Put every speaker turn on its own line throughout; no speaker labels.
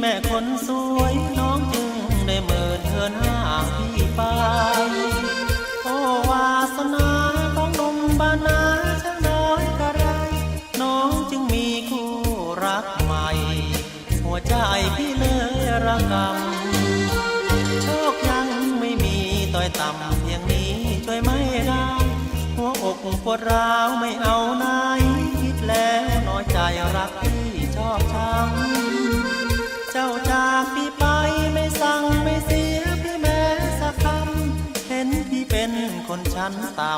แม่คนสวยน้องจึงได้เมินเทินห่าพี่ไป โอ้วาสนาของนมบานาช่างน้อยกระไร น้องจึงมีคู่รักใหม่ หัวใจพี่เลยระกำโชคยังไม่มีต่อยต่ำเพียงนี้ช่วยไม่ได้หัวอกปวดร้าวไม่เอาไหนคิดแล้วน้อยใจรักพี่ เป็นคนชั้นต่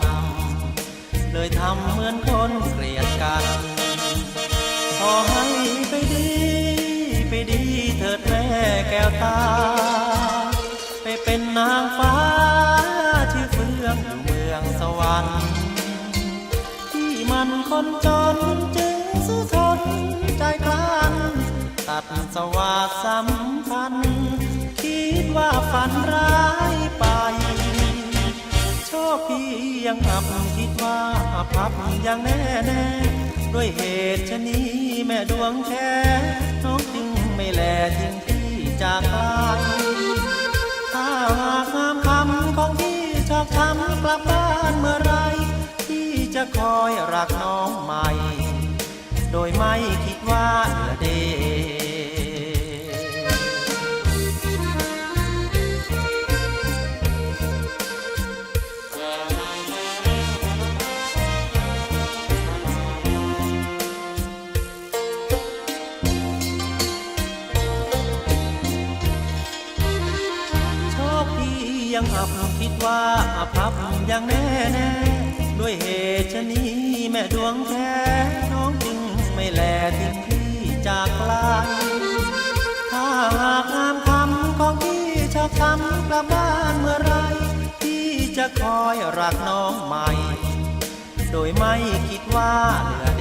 ำ เลยทำเหมือนคนเกลียดกัน ขอให้ไปดี ไปดีเถิดแม่แก้วตา ไปเป็นนางฟ้าชื่เฟื่องอยู่เมืองสวรรค์ ที่มันคนจนจึงสู้ทนใจกลั้นตัดสวาสสัมพันธ์คิดว่าฝันร้า ยังอับคิดว่าอภัพยังแน่แน่ด้วยเหตุชะนี้แม่ดวงแค่น้องจึงไม่แลทิ้งพี่จากไปถ้าหากงามคำของพี่ชอกช้ำกลับบ้านเมื่อไรพี่จะคอยรักน้องใหม่ โดยไม่คิดว่าเหลือเด ยังอับคิดว่าอภัพยังแน่แน่ด้วยเหตุชะนี้แม่ดวงแท้น้องจึงไม่แลทิ้งพี่จากไกลถ้าหากงามคำของพี่ชอบช้ำกลับบ้านเมื่อไรพี่จะคอยรักน้องใหม่ โดยไม่คิดว่าเหลือ